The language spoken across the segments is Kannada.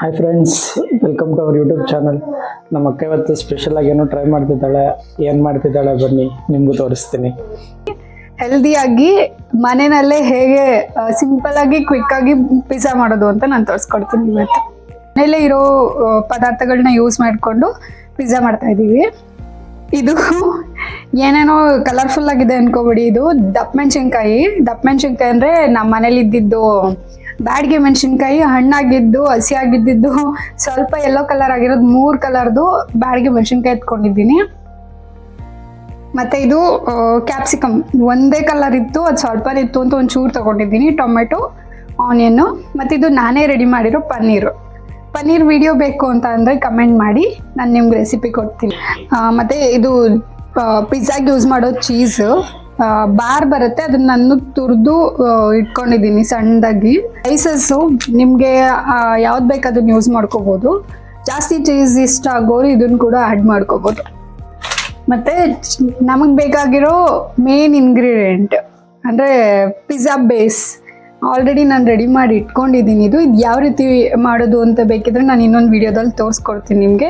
Hi friends welcome to our YouTube channel ನಮ್ಮ ಅಕ್ಕ ಇವತ್ತು ಸ್ಪೆಷಲ್ ಆಗಿ ಏನೋ ಟ್ರೈ ಮಾಡ್ತಿದ್ದಾಳೆ, ಏನು ಮಾಡ್ತಿದ್ದಾಳೆ ಬನ್ನಿ, ನಿಮಗೂ ತೋರಿಸ್ತೀನಿ. ಹೆಲ್ದಿಯಾಗಿ ಮನೆಯಲ್ಲೇ ಹೇಗೆ ಸಿಂಪಲ್ ಆಗಿ ಕ್ವಿಕ್ ಆಗಿ ಪಿಜ್ಜಾ ಮಾಡೋದು ಅಂತ ನಾನು ತೋರಿಸ್ಕೊಡ್ತೀನಿ ಇವತ್ತು. ಮನೇಲೇ ಇರೋ ಪದಾರ್ಥಗಳನ್ನ ಯೂಸ್ ಮಾಡಿಕೊಂಡು ಪಿಜ್ಜಾ ಮಾಡ್ತಾ ಇದ್ದೀವಿ ಇದು ಏನೇನೋ ಕಲರ್ಫುಲ್ ಆಗಿದೆ ಅನ್ಕೋಬೇಡಿ. ಇದು ದಪ್ಪ ಮೆಣಸಿನ್ಕಾಯಿ. ದಪ್ಪ ಮೆಣಸಿನ್ಕಾಯಿ ಅಂದರೆ ನಮ್ಮ ಮನೇಲಿ ಇದ್ದಿದ್ದು ಬ್ಯಾಡ್ಗೆ ಮೆಣಸಿನ್ಕಾಯಿ, ಹಣ್ಣಾಗಿದ್ದು ಹಸಿಯಾಗಿದ್ದು ಸ್ವಲ್ಪ ಯೆಲ್ಲೋ ಕಲರ್ ಆಗಿರೋದು ಮೂರು ಕಲರ್ದು ಬ್ಯಾಡ್ಗೆ ಮೆಣಸಿನ್ಕಾಯಿ ಎತ್ಕೊಂಡಿದ್ದೀನಿ. ಮತ್ತೆ ಇದು ಕ್ಯಾಪ್ಸಿಕಮ್ ಒಂದೇ ಕಲರ್ ಇತ್ತು, ಅದು ಸ್ವಲ್ಪ ಇತ್ತು ಅಂತ ಒಂದು ಚೂರು ತಗೊಂಡಿದ್ದೀನಿ ಟೊಮೆಟೊ ಆನಿಯನ್ನು ಮತ್ತು ಇದು ನಾನೇ ರೆಡಿ ಮಾಡಿರೋ ಪನ್ನೀರು. ಪನ್ನೀರ್ ವಿಡಿಯೋ ಬೇಕು ಅಂತ ಅಂದರೆ ಕಮೆಂಟ್ ಮಾಡಿ, ನಾನು ನಿಮ್ಗೆ ರೆಸಿಪಿ ಕೊಡ್ತೀನಿ. ಮತ್ತು ಮತ್ತೆ ಇದು ಪಿಜ್ಜಾಗೆ ಯೂಸ್ ಮಾಡೋ ಚೀಸು ಬಾರ್ ಬರುತ್ತೆ, ಅದನ್ನ ನಾನು ತುರಿದು ಇಟ್ಕೊಂಡಿದ್ದೀನಿ ಸಣ್ಣದಾಗಿ. ಐಸಸ್ಸು ನಿಮಗೆ ಯಾವ್ದು ಬೇಕು ಅದನ್ನ ಯೂಸ್ ಮಾಡ್ಕೋಬೋದು. ಜಾಸ್ತಿ ಚೀಸ್ ಇಷ್ಟ ಆಗೋರು ಇದನ್ನು ಕೂಡ ಆ್ಯಡ್ ಮಾಡ್ಕೋಬೋದು. ಮತ್ತೆ ನಮಗೆ ಬೇಕಾಗಿರೋ ಮೇನ್ ಇಂಗ್ರೀಡಿಯೆಂಟ್ ಅಂದರೆ ಪಿಜ್ಜಾ ಬೇಸ್ ಆಲ್ರೆಡಿ ನಾನು ರೆಡಿ ಮಾಡಿ ಇಟ್ಕೊಂಡಿದ್ದೀನಿ. ಇದು ಇದು ಯಾವ ರೀತಿ ಮಾಡೋದು ಅಂತ ಬೇಕಿದ್ರೆ ನಾನು ಇನ್ನೊಂದು ವಿಡಿಯೋದಲ್ಲಿ ತೋರಿಸ್ಕೊಡ್ತೀನಿ ನಿಮಗೆ.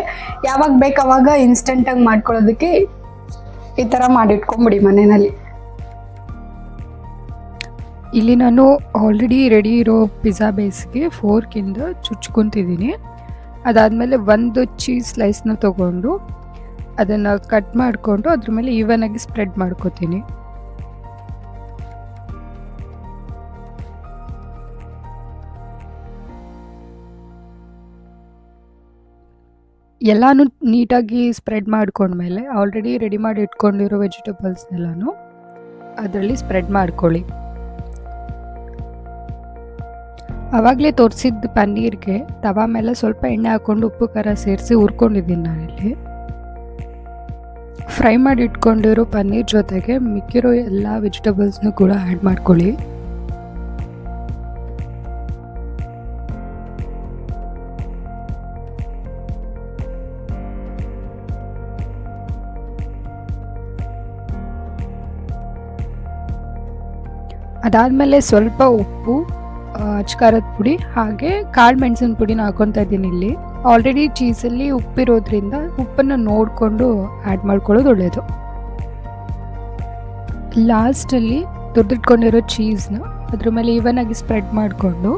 ಯಾವಾಗ ಬೇಕು ಅವಾಗ ಇನ್ಸ್ಟೆಂಟಾಗಿ ಮಾಡ್ಕೊಳ್ಳೋದಕ್ಕೆ ಈ ಥರ ಮಾಡಿಟ್ಕೊಂಬಿಡಿ ಮನೆಯಲ್ಲಿ. ಇಲ್ಲಿ ನಾನು ಆಲ್ರೆಡಿ ರೆಡಿ ಇರೋ ಪಿಜ್ಜಾ ಬೇಸ್ಗೆ ಫೋರ್ಕಿಂದ ಚುಚ್ಕೊತಿದ್ದೀನಿ. ಅದಾದಮೇಲೆ ಒಂದು ಚೀಸ್ ಸ್ಲೈಸ್ನ ತೊಗೊಂಡು ಅದನ್ನು ಕಟ್ ಮಾಡಿಕೊಂಡು ಅದ್ರ ಮೇಲೆ ಈವನಾಗಿ ಸ್ಪ್ರೆಡ್ ಮಾಡ್ಕೋತೀನಿ. ಎಲ್ಲಾನು ನೀಟಾಗಿ ಸ್ಪ್ರೆಡ್ ಮಾಡ್ಕೊಂಡ್ಮೇಲೆ ಆಲ್ರೆಡಿ ರೆಡಿ ಮಾಡಿ ಇಟ್ಕೊಂಡಿರೋ ವೆಜಿಟೇಬಲ್ಸ್ನೆಲ್ಲನೂ ಅದರಲ್ಲಿ ಸ್ಪ್ರೆಡ್ ಮಾಡ್ಕೊಳ್ಳಿ. ಆವಾಗಲೇ ತೋರಿಸಿದ ಪನ್ನೀರ್ಗೆ ತವಾ ಮೇಲೆ ಸ್ವಲ್ಪ ಎಣ್ಣೆ ಹಾಕ್ಕೊಂಡು ಉಪ್ಪು ಖಾರ ಸೇರಿಸಿ ಹುರ್ಕೊಂಡಿದ್ದೀನಿ ನಾನಿಲ್ಲಿ. ಫ್ರೈ ಮಾಡಿ ಇಟ್ಕೊಂಡಿರೋ ಪನ್ನೀರ್ ಜೊತೆಗೆ ಮಿಕ್ಕಿರೋ ಎಲ್ಲ ವೆಜಿಟೇಬಲ್ಸ್ನೂ ಕೂಡ ಆ್ಯಡ್ ಮಾಡ್ಕೊಳ್ಳಿ. ಅದಾದಮೇಲೆ ಸ್ವಲ್ಪ ಉಪ್ಪು ಅಚ್ಕಾರದ ಪುಡಿ ಹಾಗೆ ಕಾಳು ಮೆಣಸಿನ ಪುಡಿನ ಹಾಕೊತಾ ಇದ್ದೀನಿ ಇಲ್ಲಿ. ಆಲ್ರೆಡಿ ಚೀಸಲ್ಲಿ ಉಪ್ಪಿರೋದ್ರಿಂದ ಉಪ್ಪನ್ನು ನೋಡಿಕೊಂಡು ಆ್ಯಡ್ ಮಾಡ್ಕೊಳ್ಳೋದು ಒಳ್ಳೆಯದು ಲಾಸ್ಟಲ್ಲಿ ತುರಿದಿಟ್ಕೊಂಡಿರೋ ಚೀಸ್ನ ಅದ್ರ ಮೇಲೆ ಈವನ್ ಆಗಿ ಸ್ಪ್ರೆಡ್ ಮಾಡಿಕೊಂಡು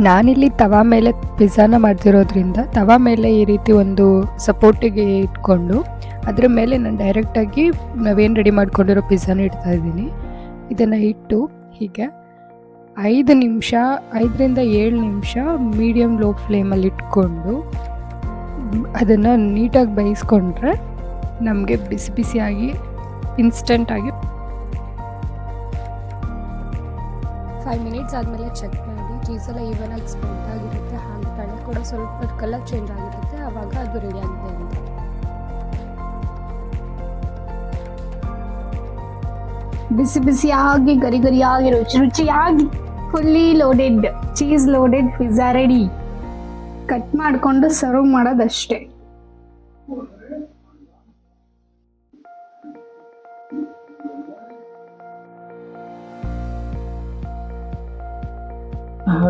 ನಾನಿಲ್ಲಿ ತವಾ ಮೇಲೆ ಪಿಜ್ಜಾನ ಮಾಡ್ತಿರೋದ್ರಿಂದ ತವಾ ಮೇಲೆ ಈ ರೀತಿ ಒಂದು ಸಪೋರ್ಟಿಗೆ ಇಟ್ಕೊಂಡು ಅದ್ರ ಮೇಲೆ ನಾನು ಡೈರೆಕ್ಟಾಗಿ ನಾವೇನು ರೆಡಿ ಮಾಡ್ಕೊಂಡಿರೋ ಪಿಜ್ಜಾನ ಇಡ್ತಾ ಇದ್ದೀನಿ. ಇದನ್ನು ಇಟ್ಟು ಹೀಗೆ ಐದು ನಿಮಿಷ, ಐದರಿಂದ ಏಳು ನಿಮಿಷ ಮೀಡಿಯಮ್ ಲೋ ಫ್ಲೇಮಲ್ಲಿ ಇಟ್ಕೊಂಡು ಅದನ್ನು ನೀಟಾಗಿ ಬೇಯಿಸ್ಕೊಂಡ್ರೆ ನಮಗೆ ಬಿಸಿ ಬಿಸಿಯಾಗಿ ಇನ್ಸ್ಟೆಂಟಾಗಿ ಫೈವ್ ಮಿನಿಟ್ಸ್ ಆದಮೇಲೆ ಚೆಕ್ ಮಾಡಿ. ಚೀಸೆಲ್ಲ ಈವನ್ ಆಗಿ ಸ್ಪ್ರೆಡ್ ಆಗಿರುತ್ತೆ. ಹಾಗೆ ಕಣ್ಣು ಕೂಡ ಸ್ವಲ್ಪ ಕಲರ್ ಚೇಂಜ್ ಆಗಿರುತ್ತೆ. ಆವಾಗ ಅದು ರೆಡಿ ಆಗಿದೆ. ಬಿಸಿ ಬಿಸಿಯಾಗಿ ಗರಿ ಗರಿಯಾಗಿ ರುಚಿ ರುಚಿಯಾಗಿ fully loaded cheese loaded pizza ready cut ಮಾಡಿಕೊಂಡು ಸರ್ವ್ ಮಾಡೋದಷ್ಟೇ.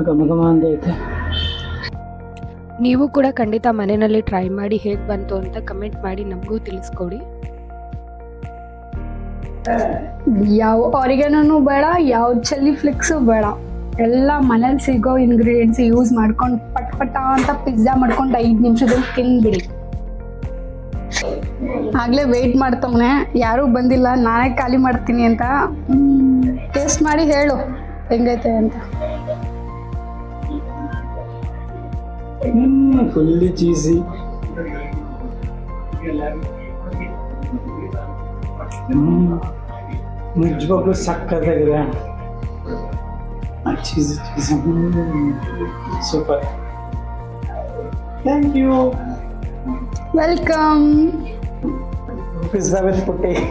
ಘಮ ಘಮ ನೀವು ಕೂಡ ಖಂಡಿತ ಮನೆಯಲ್ಲಿ ಟ್ರೈ ಮಾಡಿ ಹೇಗೆ ಬಂತು ಅಂತ ಕಮೆಂಟ್ ಮಾಡಿ ನಮಗೂ ತಿಳಿಸ್ಕೊಡಿ. ಯಾವ ಆರಿಗೆನೂ ಬೇಡ, ಯಾವ ಚಲ್ಲಿ ಫ್ಲಿಕ್ಸು ಬೇಡ. ಎಲ್ಲ ಮನೇಲಿ ಸಿಗೋ ಇಂಗ್ರೀಡಿಯೆಂಟ್ಸ್ ಯೂಸ್ ಮಾಡ್ಕೊಂಡು ಪಟ್ ಪಟ ಅಂತ ಪಿಜ್ಜಾ ಮಾಡ್ಕೊಂಡು ಐದು ನಿಮಿಷದಲ್ಲಿ ತಿಂದ್ಬಿಡಿ ಆಗಲೇ ವೆಯ್ಟ್ ಮಾಡ್ತವನೆ. ಯಾರೂ ಬಂದಿಲ್ಲ, ನಾನೇ ಖಾಲಿ ಮಾಡ್ತೀನಿ ಅಂತ. ಟೇಸ್ಟ್ ಮಾಡಿ ಹೇಳು, ಹೆಂಗೈತೆ ಅಂತ. ಫುಲ್ಲಿ ಚೀಸಿ हम्म। मुझको कुछ शक्कर लग रहा है। अच्छी चीज़ें super. Thank you welcome pizza with पुटे